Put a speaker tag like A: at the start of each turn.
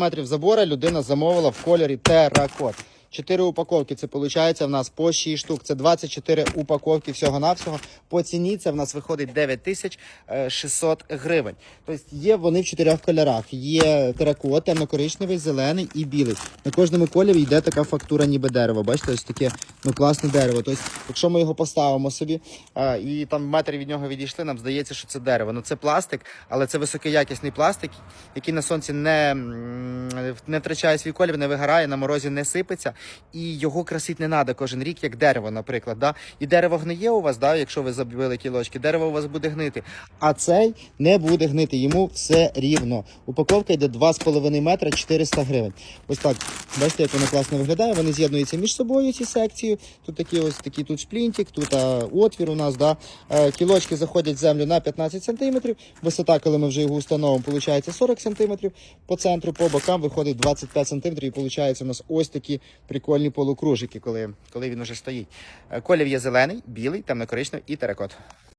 A: метрів забора людина замовила в кольорі теракот. Чотири упаковки. Це виходить в нас по 6 штук. Це 24 упаковки всього-навсього. По ціні це в нас виходить 9600 гривень. Тобто є вони в чотирьох кольорах. Є теракот, темно-коричневий, зелений і білий. На кожному кольорі йде така фактура, ніби дерево. Бачите, ось таке ну, класне дерево. Тобто, якщо ми його поставимо собі і там метр від нього відійшли, нам здається, що це дерево. Ну це пластик, але це високоякісний пластик, який на сонці не, не втрачає свій колір, не вигорає, на морозі не сипеться, і його красити не треба кожен рік, як дерево, наприклад. Да? І дерево гниє у вас, да, якщо ви забили кілочки, дерево у вас буде гнити. А цей не буде гнити, йому все рівно. Упаковка йде 2,5 метра 400 гривень. Ось так. Бачите, як воно класно виглядає. Вони з'єднуються між собою, ці секції. Тут такі ось такий тут шплінтик, тут а, отвір у нас. Да. Е, Кілочки заходять в землю на 15 см. Висота, коли ми вже його установимо, виходить 40 см. По центру, по бокам виходить 25 см. І виходить у нас ось такі прикольні полукружики, коли, коли він уже стоїть. Колів Колір є зелений, білий, темно-коричневий і теракот.